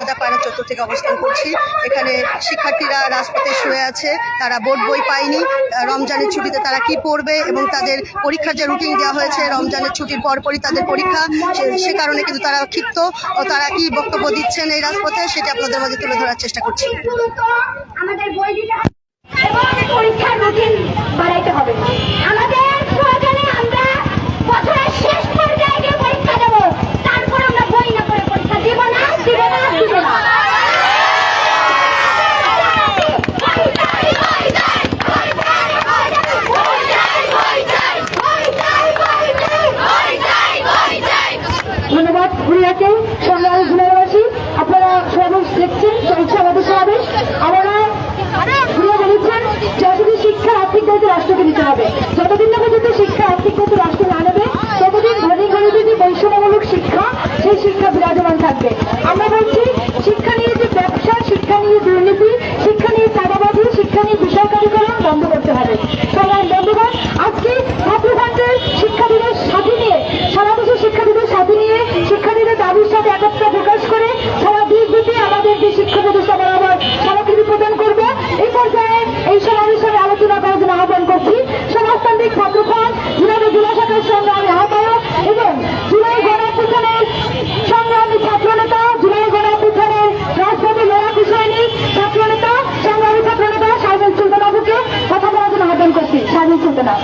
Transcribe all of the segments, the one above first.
পাড়া চত্বর থেকে অবস্থান করছি। এখানে শিক্ষার্থীরা রাজপথে শুয়ে আছে, তারা বোর্ড বই পায়নি। রমজানের ছুটিতে তারা কি পড়বে এবং তাদের পরীক্ষার যে রুটিন দেওয়া হয়েছে, রমজানের ছুটির পরপরই তাদের পরীক্ষা, সে কারণে কিন্তু তারা ক্ষিপ্ত ও তারা কি বক্তব্য দিচ্ছেন এই রাজপথে, সেটা আপনাদের মাঝে তুলে ধরার চেষ্টা করছি। আমাদের পরীক্ষার রুটিন বাড়াইতে হবে। হবে যতদিন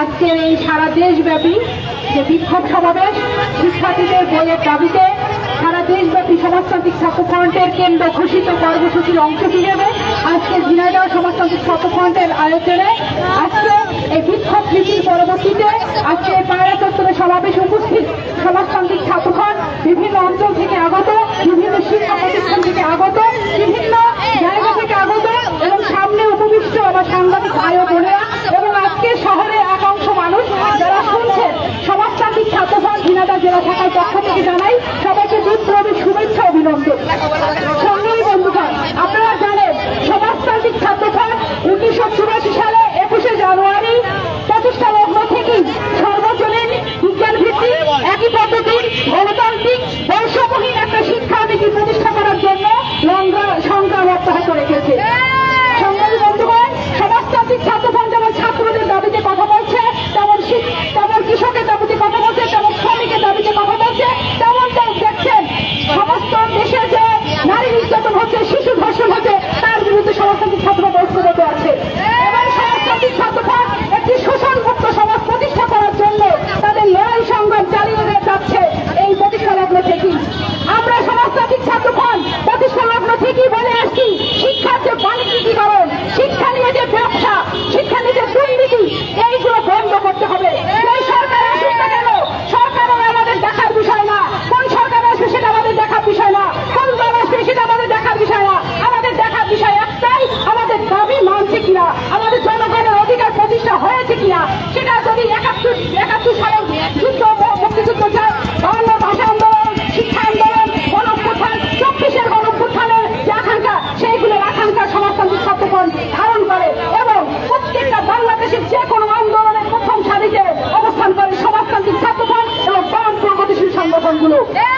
আজকের এই সারা দেশব্যাপী যে বিক্ষোভ সমাবেশ, শিক্ষার্থীদের বইয়ের দাবিতে সারা দেশব্যাপী সমাজতান্ত্রিক ছাত্রফ্রন্টের কেন্দ্র ঘোষিত কর্মসূচির অংশ হিসেবে আজকে ঝিনাইদহ সমাজতান্ত্রিক ছাত্রফ্রন্টের আয়োজনে আজকে এই বিক্ষোভ নীতির পরবর্তীতে আজকে পায়রা চত্বরে সমাবেশ উপস্থিত সমাজতান্ত্রিক ছাত্রফ্রন্ট, বিভিন্ন অঞ্চল থেকে আগত বিভিন্ন পক্ষ থেকে জানাই সবাইকে বিপ্লবের শুভেচ্ছা অভিনন্দন। সঙ্গেই বন্ধুগণ, আপনারা জানেন, সমাজতান্ত্রিক ছাত্রফার উনিশশো চুরাশি সালে একুশে জানুয়ারি প্রতিষ্ঠা লগ্ন থেকেই সর্বজনীন বিজ্ঞান ভিত্তি একই পদ্ধতি, গণতান্ত্রিক বৈষম্যহীন একটা শিক্ষা নীতি প্রতিষ্ঠা করার জন্য লঙ্গা সংগ্রাম অব্যাহত রেখেছে ছাত্র পরিষদে Yeah.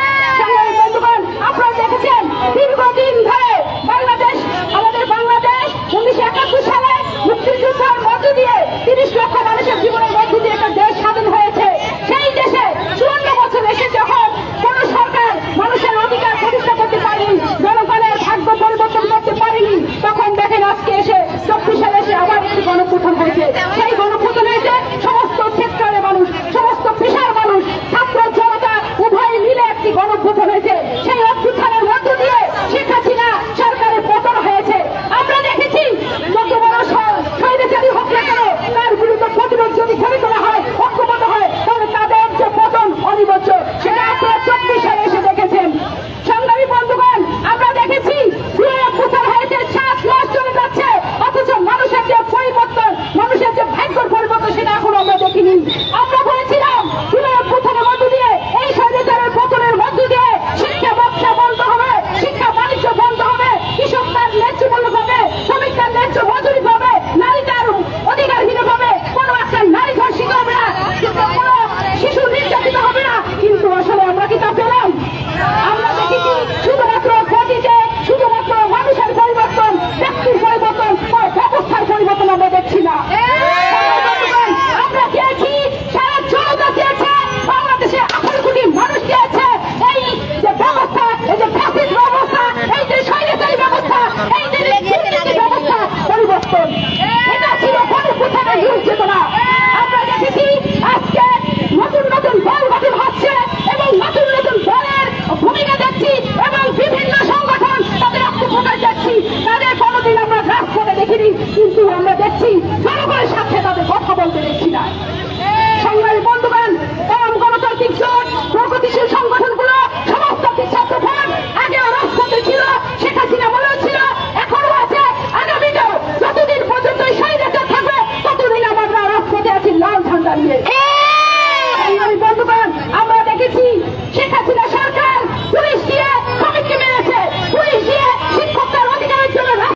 দিয়েছে সেই অভ্যুত্থানের মধ্য দিয়ে